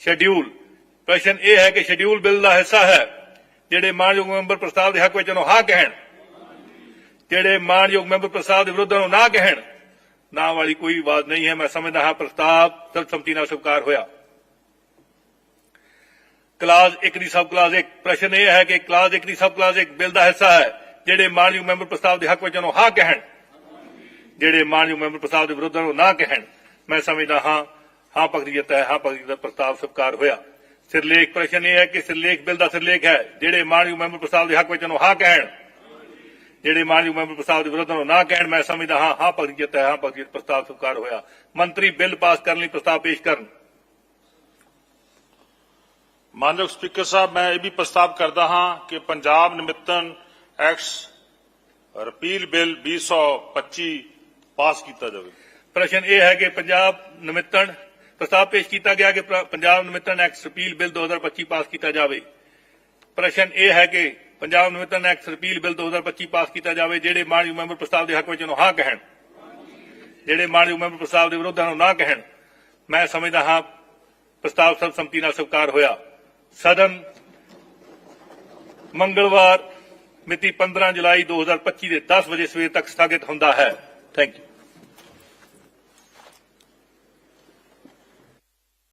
Schedule ਪ੍ਰਸ਼ਨ ਇਹ ਹੈ ਕਿ ਸ਼ਡਿਊਲ ਬਿੱਲ ਦਾ ਹਿੱਸਾ ਹੈ ਜਿਹੜੇ ਮਾਨਯੋਗ ਮੈਂਬਰ ਪ੍ਰਸਤਾਵ ਦੇ ਹੱਕ ਵਿੱਚ ਨੂੰ ਹਾਂ ਕਹਿਣ ਜਿਹੜੇ ਮਾਨਯੋਗ ਮੈਂਬਰ ਪ੍ਰਸਤਾਵ ਦੇ ਵਿਰੁੱਧ ਨੂੰ ਨਾ ਕਹਿਣ ਨਾ ਵਾਲੀ ਕੋਈ ਆਵਾਜ਼ ਨਹੀਂ ਹੈ ਮੈਂ ਸਮਝਦਾ ਹਾਂ ਪ੍ਰਸਤਾਵ ਸਰਬਸੰਮਤੀ ਨਾਲ ਸਵੀਕਾਰ ਹੋਇਆ ਕਲਾਸ 1 ਦੀ ਸਬ ਕਲਾਸ 1 ਪ੍ਰਸ਼ਨ ਇਹ ਹੈ ਕਿ ਕਲਾਸ 1 ਦੀ ਸਬ ਕਲਾਸ 1 ਬਿੱਲ ਦਾ ਹਿੱਸਾ ਹੈ ਜਿਹੜੇ ਮਾਨਯੋਗ ਮੈਂਬਰ ਪ੍ਰਸਤਾਵ ਦੇ ਹੱਕ ਵਿੱਚ ਨੂੰ ਹਾਂ ਕਹਿਣ ਜਿਹੜੇ ਮਾਨਯੋਗ ਮੈਂਬਰ ਪ੍ਰਸਤਾਵ ਦੇ ਵਿਰੁੱਧ ਨੂੰ ਨਾ ਕਹਿਣ ਮੈਂ ਸਮਝਦਾ ਹਾਂ ਹਾਂ ਪਕੜੀਅਤ ਹੈ ਹਾਂ ਪਕੜੀਅਤ ਦਾ ਪ੍ਰਸਤਾਵ ਸਵੀਕਾਰ ਹੋਇਆ ਸਿਰਲੇਖ ਪ੍ਰਸ਼ਨ ਇਹ ਹੈ ਕਿ ਸਿਰਲੇਖ ਬਿੱਲ ਦਾ ਸਿਰਲੇਖ ਹੈ ਜਿਹੜੇ ਮਾਨਯੋਗ ਮੈਂਬਰ ਪ੍ਰਸਤਾਵ ਦੇ ਹੱਕ ਵਿੱਚ ਨੂੰ ਹਾਂ ਕਹਿਣ ਜਿਹੜੇ ਮਾਨਯੋਗ ਮੈਂਬਰ ਪ੍ਰਸਤਾਵ ਦੇ ਵਿਰੁੱਧ ਨੂੰ ਨਾ ਕਹਿਣ ਮੈਂ ਸਮਝਦਾ ਹਾਂ ਹਾਂ ਪਕੜੀਅਤ ਹੈ ਹਾਂ ਪਕੜੀਅਤ ਪ੍ਰਸਤਾਵ ਸਵੀਕਾਰ ਹੋਇਆ ਮੰਤਰੀ ਬਿੱਲ ਪਾਸ ਕਰਨ ਲਈ ਪ੍ਰਸਤਾਵ ਪੇਸ਼ ਕਰਨ ਮਾਨਯੋਗ ਸਪੀਕਰ ਸਾਹਿਬ ਮੈਂ ਇਹ ਵੀ ਪ੍ਰਸਤਾਵ ਕਰਦਾ ਹਾਂ ਕਿ Punjab ਨਿਮਿਤਨ acts repeal bill 2025 pass ਕੀਤਾ ਜਾਵੇ ਪ੍ਰਸ਼ਨ ਇਹ ਹੈ ਕਿ ਪੰਜਾਬ ਨਿਮਿਤਨ ਪ੍ਰਸਤਾਵ ਪੇਸ਼ ਕੀਤਾ ਗਿਆ ਕਿ ਪੰਜਾਬ ਨਿਮਿਤਨ ਐਕਟ ਰਿਪੀਲ ਬਿੱਲ 2025 ਪਾਸ ਕੀਤਾ ਜਾਵੇ। ਪ੍ਰਸ਼ਨ ਇਹ ਹੈ ਕਿ ਪੰਜਾਬ ਨਿਮਿਤਨ ਐਕਟ ਰਿਪੀਲ ਬਿੱਲ 2025 ਪਾਸ ਕੀਤਾ ਜਾਵੇ, ਜਿਹੜੇ ਮਾਨਯੋਗ ਮੈਂਬਰ ਪ੍ਰਸਤਾਵ ਦੇ ਹੱਕ ਵਿੱਚ ਨੂੰ ਹਾਂ ਕਹਿਣ। ਜਿਹੜੇ ਮਾਨਯੋਗ ਮੈਂਬਰ ਪ੍ਰਸਤਾਵ ਦੇ ਵਿਰੁੱਧ ਨੂੰ ਨਾ ਕਹਿਣ। ਮੈਂ ਸਮਝਦਾ ਹਾਂ, ਪ੍ਰਸਤਾਵ ਸਰਬਸੰਮਤੀ ਨਾਲ ਸਵੀਕਾਰ ਹੋਇਆ। ਸਦਨ ਮੰਗਲਵਾਰ ਮਿਤੀ 15 ਜੁਲਾਈ 2025 ਦੇ 10 ਵਜੇ ਸਵੇਰ ਤੱਕ ਸਥਾਗਿਤ ਹੁੰਦਾ ਹੈ। Thank you